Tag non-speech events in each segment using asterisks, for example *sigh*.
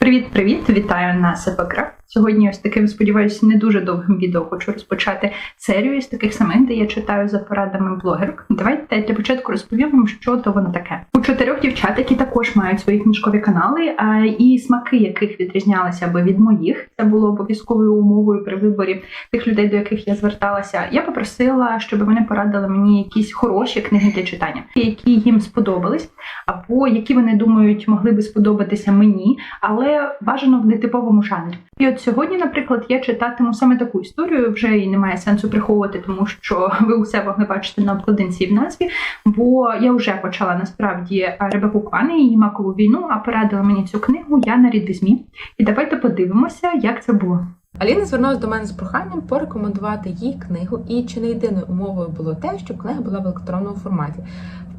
Привіт-привіт! Вітаю на СПКрафт. Сьогодні ось таким, сподіваюся, не дуже довгим відео хочу розпочати серію з таких самих, де я читаю за порадами блогерок. Давайте для початку розповім вам, що то воно таке. У чотирьох дівчат, які також мають свої книжкові канали, а і смаки яких відрізнялися би від моїх. Це було обов'язковою умовою при виборі тих людей, до яких я зверталася. Я попросила, щоб вони порадили мені якісь хороші книги для читання, які їм сподобались, або які вони думають могли би сподобатися мені, але бажано в нетиповому жанрі. І от сьогодні, наприклад, я читатиму саме таку історію, вже і немає сенсу приховувати, тому що *laughs* ви усе могли бачити на обкладинці і в назві. Бо я вже почала насправді Ребеку Кван і макову війну, а порадила мені цю книгу Яна Рідвізмі. І давайте подивимося, як це було. Аліна звернулася до мене з проханням порекомендувати їй книгу, і чи не єдиною умовою було те, щоб книга була в електронному форматі.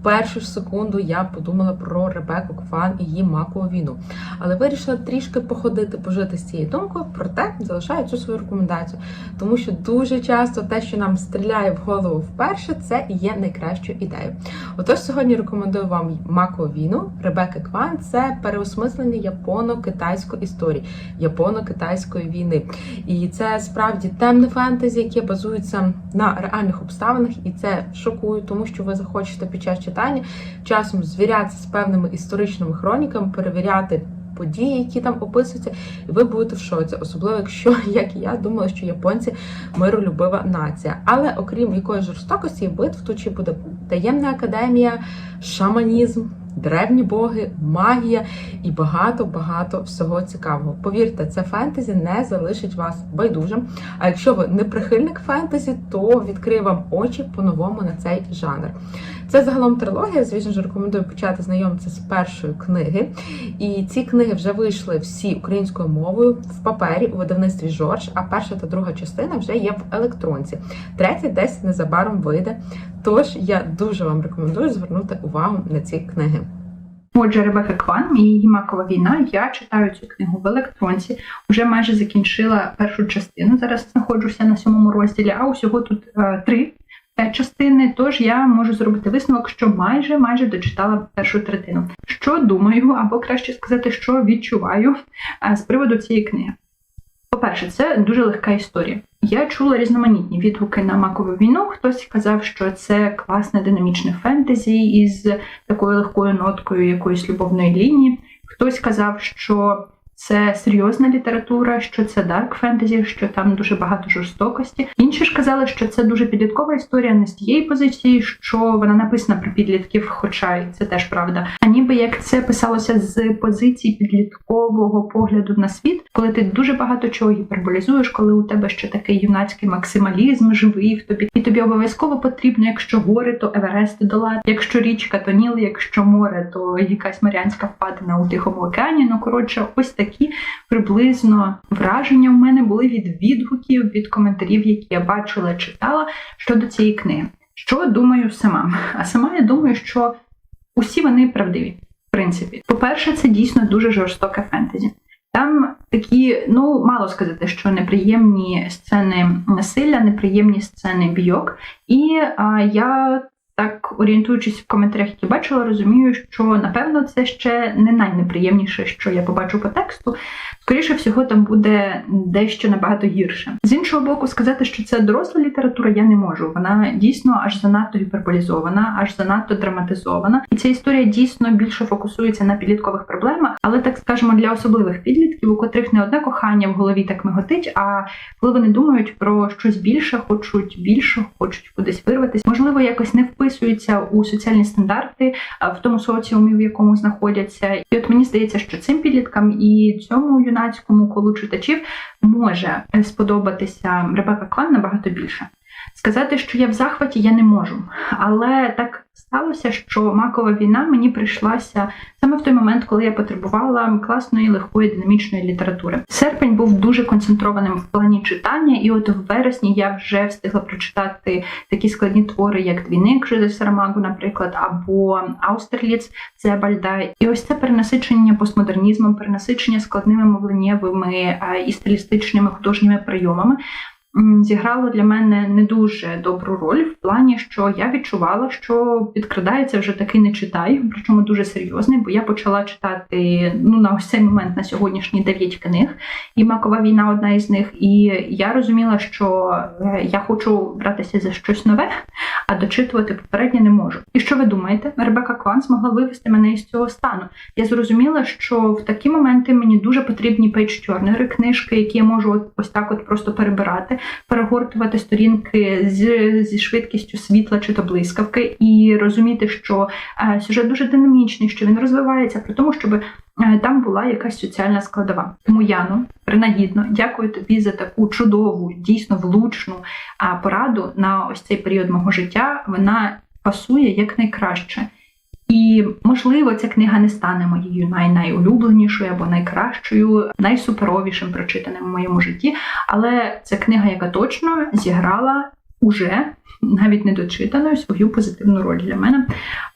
Першу ж секунду я подумала про Ребеку Кван і її макову війну, але вирішила трішки походити, пожити з цією думкою, проте залишаю цю свою рекомендацію, тому що дуже часто те, що нам стріляє в голову вперше, це є найкращою ідеєю. Отож, сьогодні рекомендую вам макову війну Ребеки Кван. Це переосмислення японо-китайської історії, японо-китайської війни. І це справді темне фентезі, яке базується на реальних обставинах, і це шокує, тому що ви захочете під час читання часом звірятися з певними історичними хроніками, перевіряти. Події, які там описуються, і ви будете в шоці, особливо якщо, *laughs* як і я, думала, що японці миролюбива нація. Але окрім якоїсь жорстокості і битв, тут ще буде таємна академія, шаманізм, древні боги, магія і багато-багато всього цікавого. Повірте, це фентезі не залишить вас байдужим. А якщо ви не прихильник фентезі, то відкриє вам очі по-новому на цей жанр. Це загалом трилогія. Звісно ж, рекомендую почати знайомитися з першої книги. І ці книги вже вийшли всі українською мовою в папері у видавництві Жорж. А перша та друга частина вже є в електронці. Третя десь незабаром вийде. Тож я дуже вам рекомендую звернути увагу на ці книги. Отже, Ребека Кван і її макова війна. Я читаю цю книгу в електронці. Вже майже закінчила першу частину. Зараз знаходжуся на сьомому розділі, а усього тут е, три частини. Тож я можу зробити висновок, що майже майже дочитала першу третину. Що думаю, або краще сказати, що відчуваю е, з приводу цієї книги. По-перше, це дуже легка історія. Я чула різноманітні відгуки на макову війну. Хтось казав, що це класне динамічне фентезі із такою легкою ноткою якоїсь любовної лінії. Хтось казав, що це серйозна література, що це дарк фентезі, що там дуже багато жорстокості. Інші ж казали, що це дуже підліткова історія не з тієї позиції, що вона написана про підлітків, хоча й це теж правда. А ніби як це писалося з позиції підліткового погляду на світ, коли ти дуже багато чого гіперболізуєш, коли у тебе ще такий юнацький максималізм живий в тобі, і тобі обов'язково потрібно, якщо гори, то Еверест долати, якщо річка, то Ніл, якщо море, то якась Маріанська впадина у Тихому океані. Ну коротше, ось такі такі приблизно враження у мене були від відгуків, від коментарів, які я бачила, читала щодо цієї книги. Що думаю сама? А сама я думаю, що усі вони правдиві. В принципі, по-перше, це дійсно дуже жорстоке фентезі. Там такі, ну мало сказати, що неприємні сцени насилля, неприємні сцени бійок. І а, я так орієнтуючись в коментарях, які бачила, розумію, що напевно це ще не найнеприємніше, що я побачу по тексту. Скоріше всього, там буде дещо набагато гірше. З іншого боку, сказати, що це доросла література, я не можу. Вона дійсно аж занадто гіперболізована, аж занадто драматизована. І ця історія дійсно більше фокусується на підліткових проблемах, але так скажемо для особливих підлітків, у котрих не одне кохання в голові так миготить. А коли вони думають про щось більше, хочуть більше, хочуть кудись вирватися, можливо, якось не вписуються у соціальні стандарти в тому соціумі, в якому знаходяться. І от мені здається, що цим підліткам і цьому юнацькому колу читачів може сподобатися Ребека Клан набагато більше. Сказати, що я в захваті, я не можу. Але так сталося, що макова війна мені прийшлася саме в той момент, коли я потребувала класної, легкої, динамічної літератури. Серпень був дуже концентрованим в плані читання, і от в вересні я вже встигла прочитати такі складні твори, як Двійник Жиде Сарамагу, наприклад, або Аустерліц Цебальда. І ось це перенасичення постмодернізмом, перенасичення складними мовленнєвими і стилістичними художніми прийомами зіграло для мене не дуже добру роль в плані, що я відчувала, що підкрадається вже такий не читай, причому дуже серйозний, бо я почала читати ну на ось цей момент на сьогоднішній дев'ять книг, і макова війна одна із них. І я розуміла, що е, я хочу братися за щось нове, а дочитувати попереднє не можу. І що ви думаєте? Ребека Кван змогла вивести мене із цього стану. Я зрозуміла, що в такі моменти мені дуже потрібні пейдж-тьорнери, книжки, які я можу от ось так от просто перебирати, перегортувати сторінки з, зі швидкістю світла чи то блискавки, і розуміти, що е, сюжет дуже динамічний, що він розвивається, при тому, щоб е, там була якась соціальна складова. Тому Яну, принагідно, дякую тобі за таку чудову, дійсно влучну а, пораду на ось цей період мого життя. Вона пасує якнайкраще. І можливо, ця книга не стане моєю най-найулюбленішою або найкращою, найсуперовішим прочитаним в моєму житті. Але це книга, яка точно зіграла уже навіть недочитаною свою позитивну роль для мене,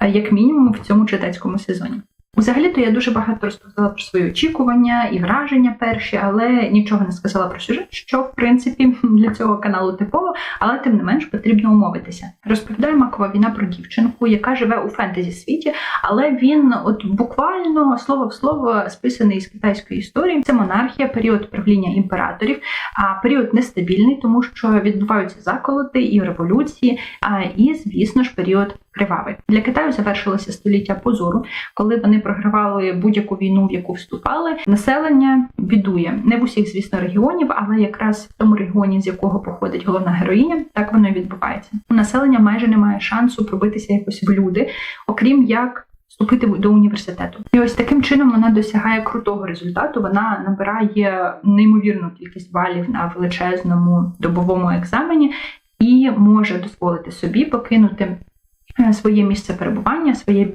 як мінімум в цьому читацькому сезоні. Взагалі-то я дуже багато розповідала про свої очікування і враження перші, але нічого не сказала про сюжет, що в принципі *laughs* для цього каналу типово, але тим не менш потрібно умовитися. Розповідає Макова війна про дівчинку, яка живе у фентезі світі, але він, от буквально слово в слово, списаний з китайської історії. Це монархія, період правління імператорів, а період нестабільний, тому що відбуваються заколоти і революції, а і звісно ж період кривавий. Для Китаю завершилося століття позору, коли вони програвали будь-яку війну, в яку вступали. Населення бідує не в усіх, звісно, регіонів, але якраз в тому регіоні, з якого походить головна героїня, так воно і відбувається. У населення майже немає шансу пробитися якось в люди, окрім як. Вступити до університету, і ось таким чином вона досягає крутого результату. Вона набирає неймовірну кількість балів на величезному добовому екзамені і може дозволити собі покинути своє місце перебування, своє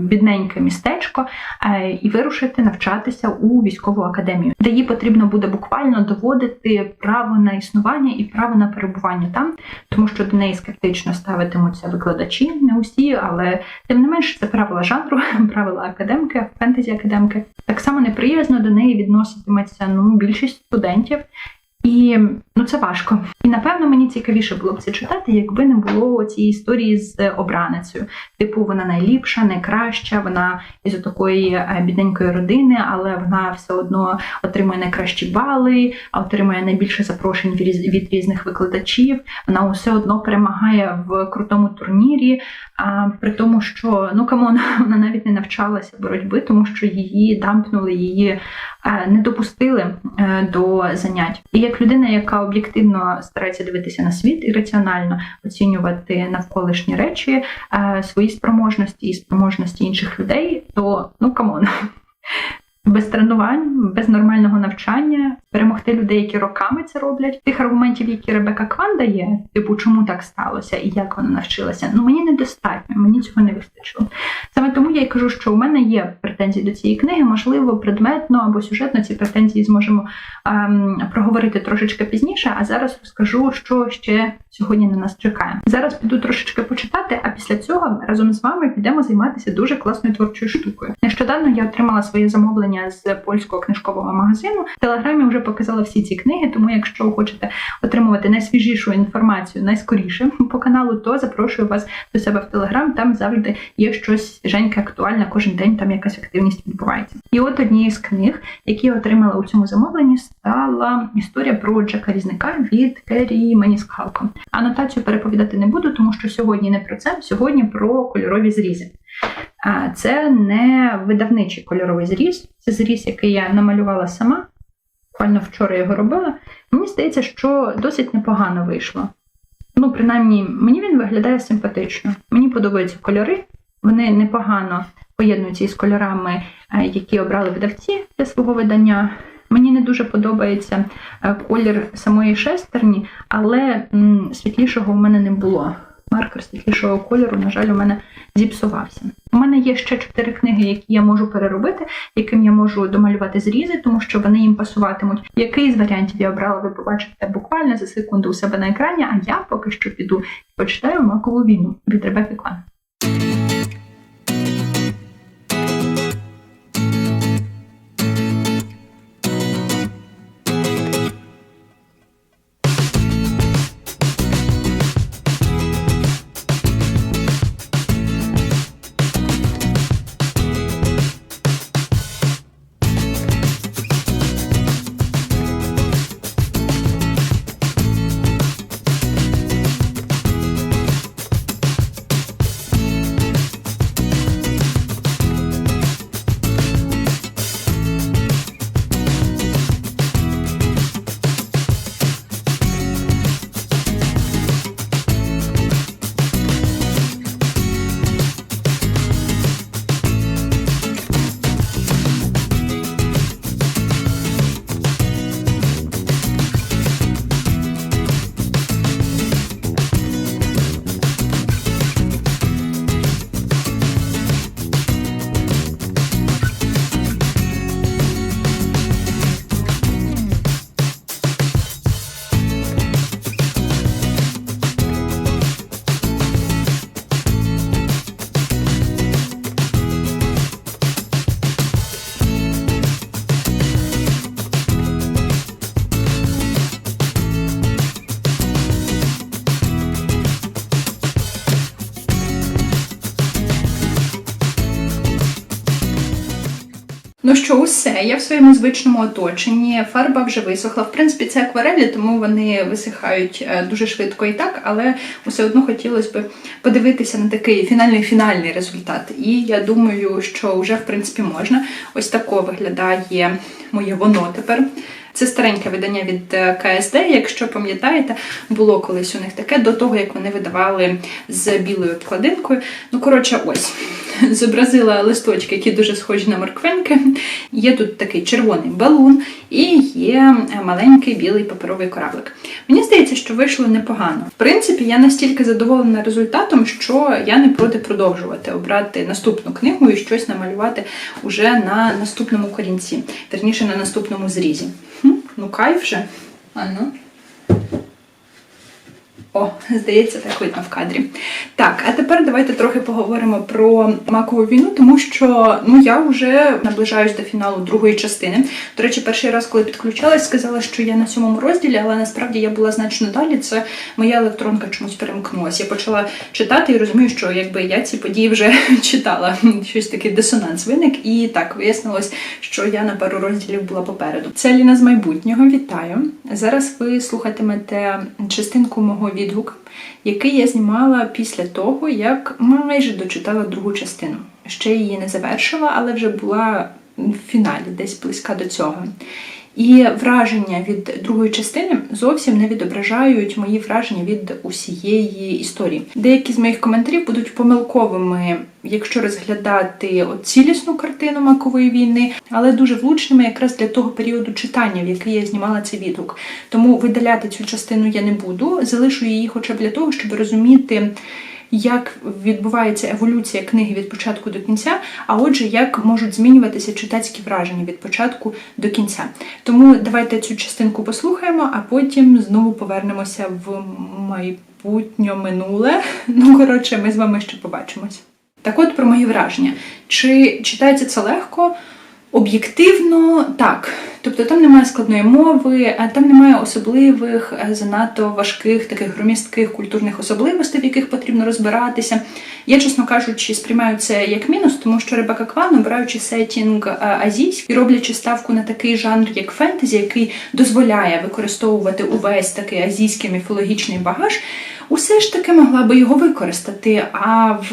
бідненьке містечко е, і вирушити навчатися у військову академію, де їй потрібно буде буквально доводити право на існування і право на перебування там, тому що до неї скептично ставитимуться викладачі, не усі, але тим не менш це правила жанру, *laughs* правила академки, фентезі академки. Так само неприязно до неї відноситиметься ну більшість студентів. І ну це важко. І напевно мені цікавіше було б це читати, якби не було цієї історії з обраницею. Типу, вона найліпша, найкраща, вона із такої е, бідненької родини, але вона все одно отримує найкращі бали, отримує найбільше запрошень від різних викладачів. Вона все одно перемагає в крутому турнірі. А при тому, що ну камон, *laughs* вона навіть не навчалася боротьби, тому що її дампнули, її е, не допустили е, до занять. І як людина, яка об'єктивно старається дивитися на світ і раціонально оцінювати навколишні речі, е, свої спроможності і спроможності інших людей, то ну камон. *laughs* Без тренувань, без нормального навчання, перемогти людей, які роками це роблять. Тих аргументів, які Ребека Кван дає, типу, чому так сталося і як вона навчилася, ну мені недостатньо, мені цього не вистачило. Саме тому я й кажу, що у мене є претензії до цієї книги, можливо, предметно або сюжетно ці претензії зможемо ем, проговорити трошечки пізніше. А зараз розкажу, що ще сьогодні на нас чекає. Зараз піду трошечки почитати, а після цього разом з вами підемо займатися дуже класною творчою штукою. Нещодавно я отримала своє замовлення з польського книжкового магазину. В телеграмі вже показала всі ці книги. Тому, якщо хочете отримувати найсвіжішу інформацію найскоріше по каналу, то запрошую вас до себе в телеграм. Там завжди є щось свіженьке, актуальне. Кожен день там якась активність відбувається. І от однією з книг, які я отримала у цьому замовленні, стала історія про Джека Різника від Керрі Маніскалко. Анотацію переповідати не буду, тому що сьогодні не про це, сьогодні про кольорові зрізи. Це не видавничий кольоровий зріз, це зріз, який я намалювала сама. Буквально вчора його робила. Мені здається, що досить непогано вийшло. Ну, принаймні, мені він виглядає симпатично. Мені подобаються кольори, вони непогано поєднуються із кольорами, е, які обрали видавці для свого видання. Мені не дуже подобається е, колір самої шестерні, але світлішого у мене не було. Маркер світлішого кольору, на жаль, у мене зіпсувався. У мене є ще чотири книги, які я можу переробити, яким я можу домалювати зрізи, тому що вони їм пасуватимуть. Який з варіантів я обрала, ви побачите буквально за секунду у себе на екрані, а я поки що піду і почитаю макову війну від Ребекки Клан. Що, усе, я в своєму звичному оточенні. Фарба вже висохла. В принципі, це акварелі, тому вони висихають е, дуже швидко і так, але все одно хотілося б подивитися на такий фінальний фінальний результат. І я думаю, що вже в принципі можна. Ось тако виглядає моє воно тепер. Це стареньке видання від е, КСД. Якщо пам'ятаєте, було колись у них таке до того, як вони видавали з білою обкладинкою. Ну, коротше, ось *laughs* зобразила листочки, які дуже схожі на морквинки. Є тут такий червоний балун і є маленький білий паперовий кораблик. Мені здається, що вийшло непогано. В принципі, я настільки задоволена результатом, що я не проти продовжувати обрати наступну книгу і щось намалювати уже на наступному корінці, верніше на наступному зрізі. Ну кайф вже. А ну. О, здається, так видно в кадрі. Так, а тепер давайте трохи поговоримо про макову війну, тому що ну я вже наближаюсь до фіналу другої частини. До речі, перший раз, коли підключалась, сказала, що я на сьомому розділі, але насправді я була значно далі. Це моя електронка чомусь перемкнулася. Я почала читати і розумію, що якби я ці події вже *laughs* читала. Щось такий дисонанс виник, і так вияснилось, що я на пару розділів була попереду. Це Ліна з майбутнього. Вітаю! Зараз ви слухатимете частинку мого відгуку, який я знімала після того, як майже дочитала другу частину. Ще її не завершила, але вже була в фіналі, десь близька до цього. І враження від другої частини зовсім не відображають мої враження від усієї історії. Деякі з моїх коментарів будуть помилковими, якщо розглядати цілісну картину макової війни, але дуже влучними якраз для того періоду читання, в який я знімала цей відгук. Тому видаляти цю частину я не буду, залишу її хоча б для того, щоб розуміти як відбувається еволюція книги від початку до кінця, а отже, як можуть змінюватися читацькі враження від початку до кінця. Тому давайте цю частинку послухаємо, а потім знову повернемося в майбутнє минуле. *laughs* Ну, коротше, ми з вами ще побачимось. Так от про мої враження. Чи читається це легко? Об'єктивно так. Тобто там немає складної мови, а там немає особливих, е, занадто важких, таких громістких культурних особливостей, в яких потрібно розбиратися. Я, чесно кажучи, сприймаю це як мінус, тому що Ребека Кван, обираючи сетінг е, азійський роблячи ставку на такий жанр, як фентезі, який дозволяє використовувати увесь такий азійський міфологічний багаж. Усе ж таки могла би його використати. А в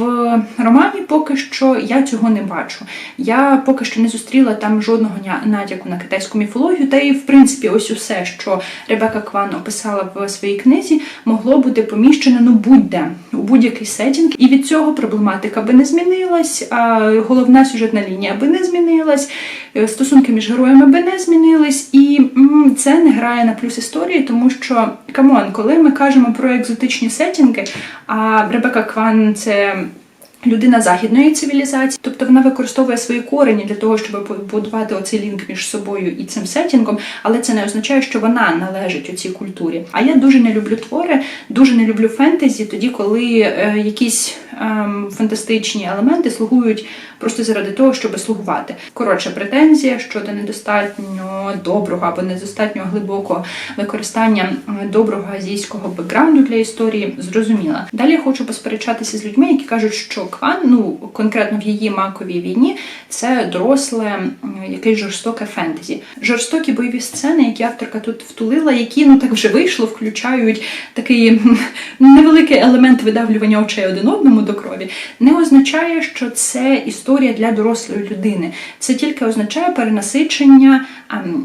романі поки що я цього не бачу. Я поки що не зустріла там жодного натяку на китайську міфологію, та і в принципі, ось усе, що Ребека Кван описала в своїй книзі, могло бути поміщено ну будь-де у будь-який сетінг. І від цього проблематика би не змінилась, а головна сюжетна лінія би не змінилась, е, стосунки між героями би не змінились, і це не грає на плюс історії, тому що камон, коли ми кажемо про екзотичні сетінги, а Ребека Кван це. Людина західної цивілізації, тобто вона використовує свої корені для того, щоб побудувати оцей лінк між собою і цим сетінгом, але це не означає, що вона належить у цій культурі. А я дуже не люблю твори, дуже не люблю фентезі, тоді, коли е, якісь фантастичні елементи слугують просто заради того, щоб слугувати. Коротше, претензія щодо недостатньо доброго або недостатньо глибокого використання е, доброго азійського бекграунду для історії зрозуміла. Далі я хочу посперечатися з людьми, які кажуть, що Кван, ну конкретно в її маковій війні, це доросле якесь жорстоке фентезі. Жорстокі бойові сцени, які авторка тут втулила, які ну так вже вийшло, включають такий невеликий елемент видавлювання очей один одному до крові, не означає, що це історія для дорослої людини. Це тільки означає перенасичення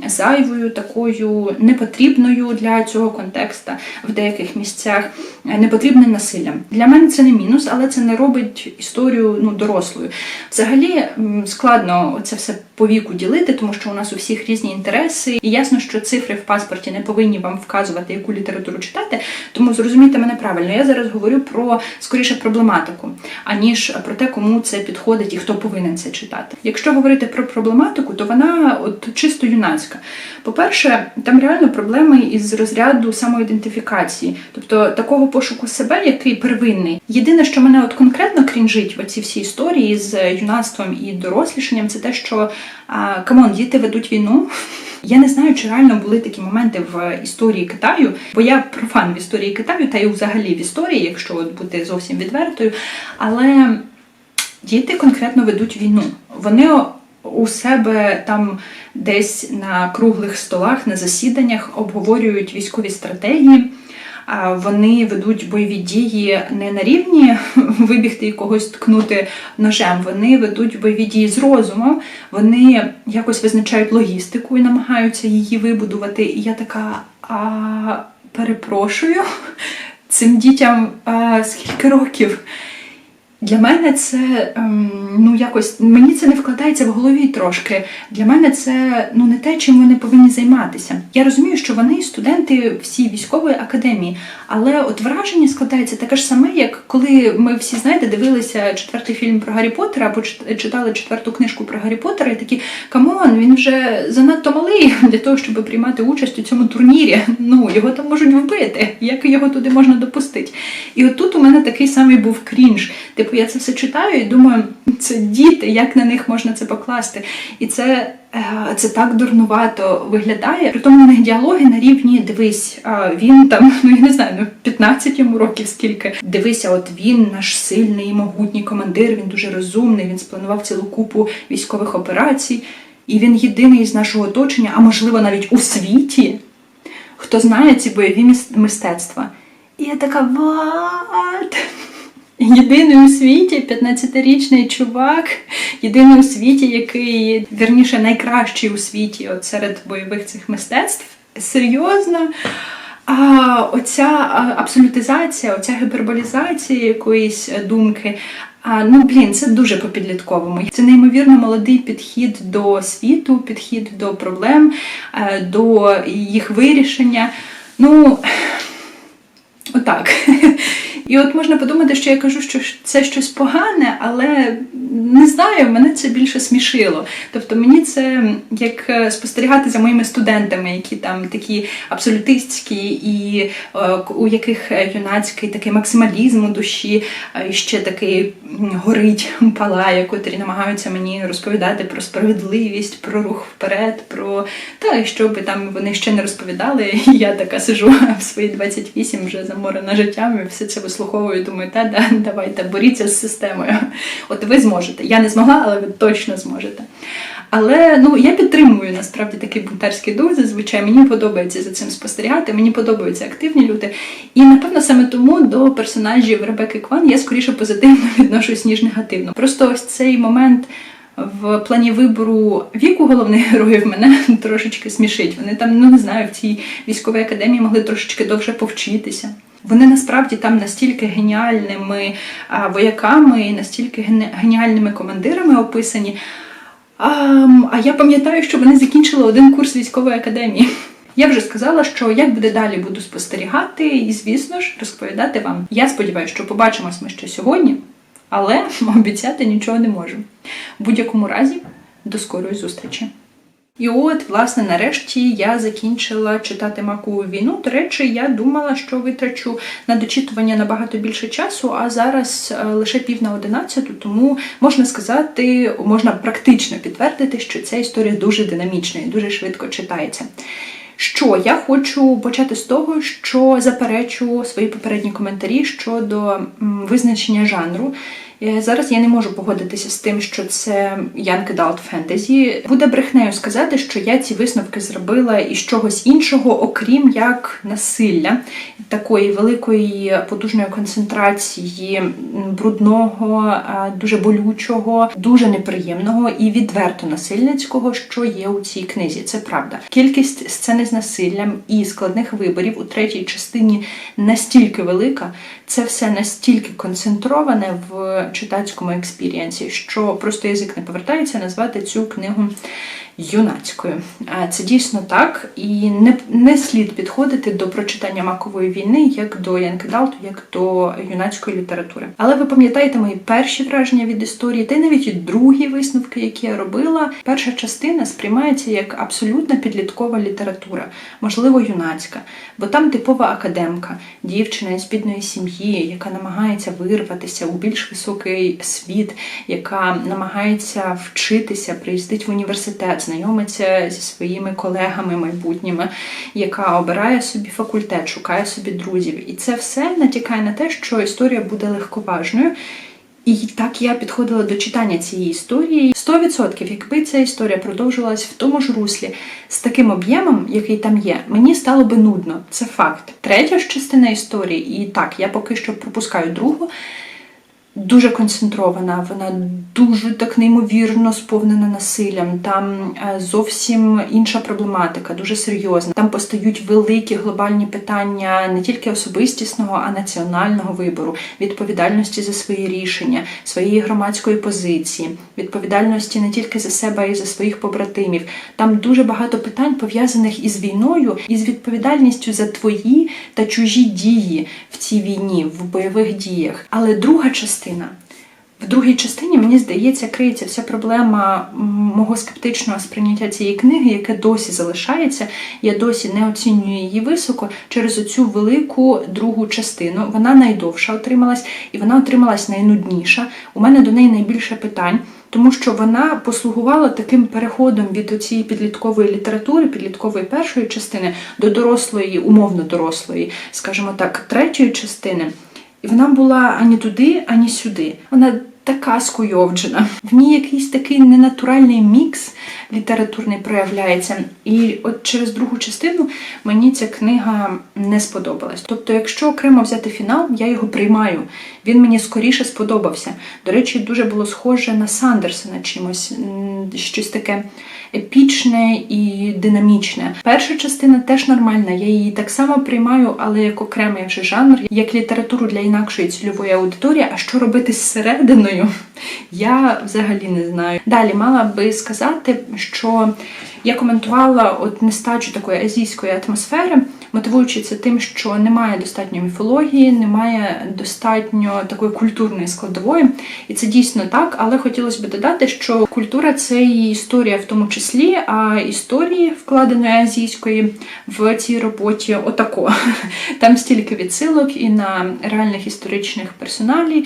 зайвою, такою непотрібною для цього контекста в деяких місцях е, непотрібним насиллям. Для мене це не мінус, але це не робить історію ну, дорослою. Взагалі складно це все по віку ділити, тому що у нас у всіх різні інтереси, і ясно, що цифри в паспорті не повинні вам вказувати, яку літературу читати. Тому зрозумійте мене правильно. Я зараз говорю про скоріше проблематику, аніж про те, кому це підходить і хто повинен це читати. Якщо говорити про проблематику, то вона от чисто юнацька. По-перше, там реально проблеми із розряду самоідентифікації, тобто такого пошуку себе, який первинний. Єдине, що мене от конкретно крінжить в оці всі історії з юнацтвом і дорослішанням, це те, що камон, діти ведуть війну. Я не знаю, чи реально були такі моменти в історії Китаю, бо я профан в історії Китаю, та й взагалі в історії, якщо от бути зовсім відвертою. Але діти конкретно ведуть війну. Вони у себе там десь на круглих столах, на засіданнях обговорюють військові стратегії. Вони ведуть бойові дії не на рівні *laughs* вибігти і когось ткнути ножем. Вони ведуть бойові дії з розумом, вони якось визначають логістику і намагаються її вибудувати. І я така, а перепрошую, *laughs* цим дітям а, скільки років? Для мене це ем, ну якось мені це не вкладається в голові трошки. Для мене це ну не те, чим вони повинні займатися. Я розумію, що вони студенти всі військової академії, але от враження складається таке ж саме, як коли ми всі знаєте, дивилися четвертий фільм про Гаррі Поттера або чит- читали четверту книжку про Гаррі Поттера, і такі камон, він вже занадто малий для того, щоб приймати участь у цьому турнірі. Ну його там можуть вбити. Як його туди можна допустити? І от тут у мене такий самий був крінж. Типу, я це все читаю і думаю, це діти, як на них можна це покласти? І це, е, це так дурнувато виглядає. При тому у них діалоги на рівні дивись, він там, *laughs* ну я не знаю, ну 15 йому років скільки. Дивися, от він наш сильний і могутній командир, він дуже розумний, він спланував цілу купу військових операцій, і він єдиний з нашого оточення, а можливо навіть у світі, хто знає ці бойові мистецтва. І я така, what? Єдиний у світі 15-річний чувак, єдиний у світі, який вірніше найкращий у світі от серед бойових цих мистецтв. Серйозно. А оця абсолютизація, оця гіперболізація якоїсь думки. А, ну блін, це дуже по-підлітковому. Це неймовірно молодий підхід до світу, підхід до проблем, е, до їх вирішення. Ну, отак. *laughs* І от можна подумати, що я кажу, що це щось погане, але не знаю, мене це більше смішило. Тобто мені це як е, спостерігати за моїми студентами, які там такі абсолютистські, і е, у яких е, юнацький такий максималізм у душі, і ще такий горить *laughs* палає, котрі намагаються мені розповідати про справедливість, про рух вперед, про і що би там вони ще не розповідали. *laughs* І я така сижу *laughs* в свої 28 вже заморена життям, і все це вислуховую. Думаю, та да, *laughs* давайте боріться з системою. От ви зможете. Я не змогла, але ви точно зможете. Але ну я підтримую насправді такий бунтарський дух. Зазвичай мені подобається за цим спостерігати. Мені подобаються активні люди. І напевно саме тому до персонажів Ребекки Кван я скоріше позитивно *laughs* відношусь ніж негативно. Просто ось цей момент. В плані вибору віку головних героїв мене *laughs* трошечки смішить. Вони там, ну не знаю, в цій військовій академії могли трошечки довше повчитися. Вони насправді там настільки геніальними вояками і настільки геніальними командирами описані. А, а я пам'ятаю, що вони закінчили один курс військової академії. Я вже сказала, що як буде далі буду спостерігати і, звісно ж, розповідати вам. Я сподіваюся, що побачимось ми ще сьогодні, але *laughs* обіцяти нічого не можу. В будь-якому разі, до скорої зустрічі. І от, власне, нарешті я закінчила читати макову війну. До речі, я думала, що витрачу на дочитування набагато більше часу, а зараз е, лише пів на одинадцяту, тому можна сказати, можна практично підтвердити, що ця історія дуже динамічна і дуже швидко читається. Що я хочу почати з того, що заперечу свої попередні коментарі щодо визначення жанру. Е, Зараз я не можу погодитися з тим, що це Young Adult Fantasy. Буде брехнею сказати, що я ці висновки зробила із чогось іншого, окрім як насилля, такої великої потужної концентрації брудного, е, дуже болючого, дуже неприємного і відверто насильницького, що є у цій книзі. Це правда. Кількість сцени з насиллям і складних виборів у третій частині настільки велика, це все настільки концентроване в читацькому експірієнсі, що просто язик не повертається назвати цю книгу юнацькою. Це дійсно так, і не, не слід підходити до прочитання макової війни як до Янкедалту, як до юнацької літератури. Але ви пам'ятаєте мої перші враження від історії, та й навіть і другі висновки, які я робила. Перша частина сприймається як абсолютно підліткова література, можливо, юнацька, бо там типова академка, дівчина з бідної сім'ї, яка намагається вирватися у більш високий світ, яка намагається вчитися, приїздить в університет, знайомиться зі своїми колегами майбутніми, яка обирає собі факультет, шукає собі друзів. І це все натякає на те, що історія буде легковажною. І так я підходила до читання цієї історії. 100%, якби ця історія продовжувалась в тому ж руслі з таким об'ємом, який там є, мені стало би нудно. Це факт. Третя ж частина історії, і так, я поки що пропускаю другу. Дуже концентрована, вона дуже так неймовірно сповнена насиллям. Там е, зовсім інша проблематика, дуже серйозна. Там постають великі глобальні питання не тільки особистісного, а національного вибору, відповідальності за свої рішення, своєї громадської позиції, відповідальності не тільки за себе, а й за своїх побратимів. Там дуже багато питань пов'язаних із війною, і з відповідальністю за твої та чужі дії в цій війні, в бойових діях. Але друга частина. В другій частині, мені здається, криється вся проблема мого скептичного сприйняття цієї книги, яке досі залишається. Я досі не оцінюю її високо через оцю велику другу частину. Вона найдовша отрималась, і вона отрималась найнудніша. У мене до неї найбільше питань. Тому що вона послугувала таким переходом від цієї підліткової літератури, підліткової першої частини до дорослої, умовно дорослої, скажімо так, третьої частини. І вона була ані туди, ані сюди. Вона така скуйовджена. В ній якийсь такий ненатуральний мікс літературний проявляється. І от через другу частину мені ця книга не сподобалась. Тобто, якщо окремо взяти фінал, я його приймаю. Він мені скоріше сподобався. До речі, дуже було схоже на Сандерсона чимось, щось таке епічне і динамічне. Перша частина теж нормальна, я її так само приймаю, але як окремий вже жанр, як літературу для інакшої цільової аудиторії. А що робити з серединою, *laughs* я взагалі не знаю. Далі мала би сказати, що я коментувала от нестачу такої азійської атмосфери, мотивуючи це тим, що немає достатньо міфології, немає достатньо такої культурної складової, і це дійсно так. Але хотілося б додати, що культура це і історія в тому числі, а історії вкладеної азійської в цій роботі отако. *laughs* Там стільки відсилок і на реальних історичних персоналій,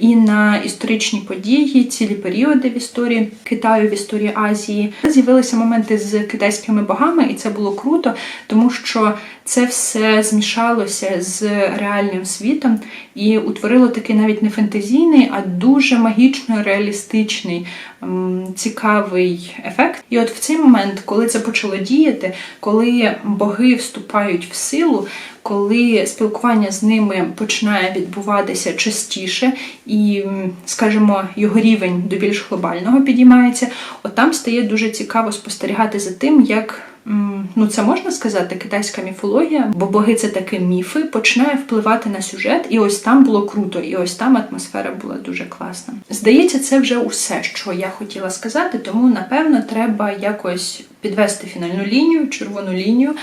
і на історичні події, цілі періоди в історії Китаю, в історії Азії. З'явилися моменти з китайськими богами, і це було круто, тому що це все змішалося з реальним світом і утворило такий навіть не фентезійний, а дуже магічно реалістичний, цікавий ефект. І от в цей момент, коли це почало діяти, коли боги вступають в силу, коли спілкування з ними починає відбуватися частіше, і, скажімо, його рівень до більш глобального підіймається, от там стає дуже цікаво спостерігати за тим, як. Ну, це можна сказати, китайська міфологія, бо боги це такі міфи, починає впливати на сюжет, і ось там було круто, і ось там атмосфера була дуже класна. Здається, це вже усе, що я хотіла сказати, тому напевно треба якось підвести фінальну лінію, червону лінію.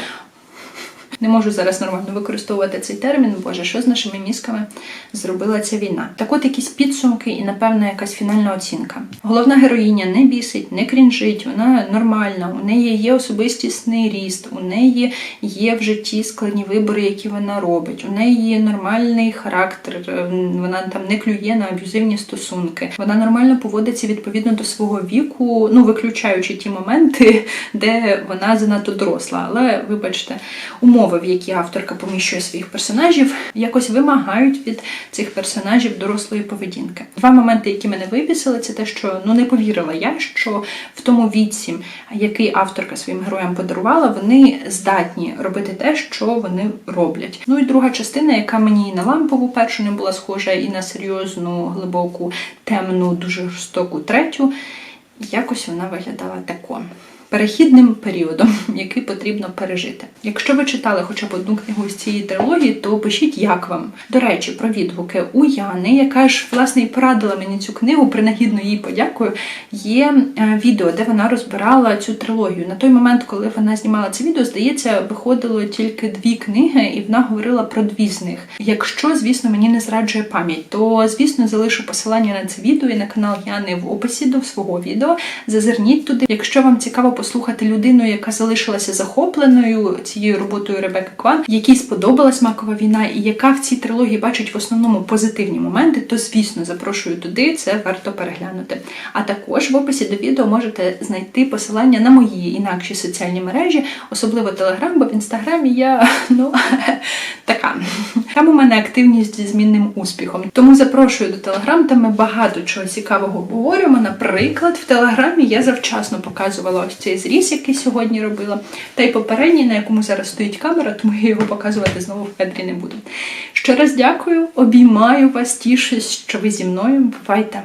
Не можу зараз нормально використовувати цей термін. Боже, що з нашими мізками зробила ця війна? Так от якісь підсумки і, напевно, якась фінальна оцінка. Головна героїня не бісить, не крінжить, вона нормальна, у неї є особистісний ріст, у неї є в житті складні вибори, які вона робить. У неї є нормальний характер, е, вона там не клює на аб'юзивні стосунки. Вона нормально поводиться відповідно до свого віку, ну виключаючи ті моменти, *laughs* де вона занадто доросла. Але вибачте, умови, в які авторка поміщує своїх персонажів, якось вимагають від цих персонажів дорослої поведінки. Два моменти, які мене вибісили, це те, що ну не повірила я, що в тому віці, який авторка своїм героям подарувала, вони здатні робити те, що вони роблять. Ну і друга частина, яка мені на лампову першу не була схожа, і на серйозну, глибоку, темну, дуже жорстоку третю. Якось вона виглядала тако. Перехідним періодом, *laughs* який потрібно пережити. Якщо ви читали хоча б одну книгу з цієї трилогії, то пишіть, як вам. До речі, про відгуки у Яни, яка ж власне і порадила мені цю книгу, принагідно їй подякую. Є е, відео, де вона розбирала цю трилогію. На той момент, коли вона знімала це відео, здається, виходило тільки дві книги, і вона говорила про дві з них. Якщо, звісно, мені не зраджує пам'ять, то звісно залишу посилання на це відео і на канал Яни в описі до свого відео. Зазирніть туди. Якщо вам цікаво послухати людину, яка залишилася захопленою цією роботою Ребекки Кван, якій сподобалась макова війна, і яка в цій трилогії бачить в основному позитивні моменти, то звісно запрошую туди, це варто переглянути. А також в описі до відео можете знайти посилання на мої інакші соціальні мережі, особливо Телеграм, бо в інстаграмі я *laughs* ну *laughs* така. Там у мене активність зі змінним успіхом. Тому запрошую до телеграм, там ми багато чого цікавого обговорюємо. Наприклад, в телеграмі я завчасно показувала ось цей зріз, який сьогодні робила, та й попередній, на якому зараз стоїть камера, тому я його показувати знову в кадрі не буду. Ще раз дякую, обіймаю вас, тішусь, що ви зі мною. Бувайте!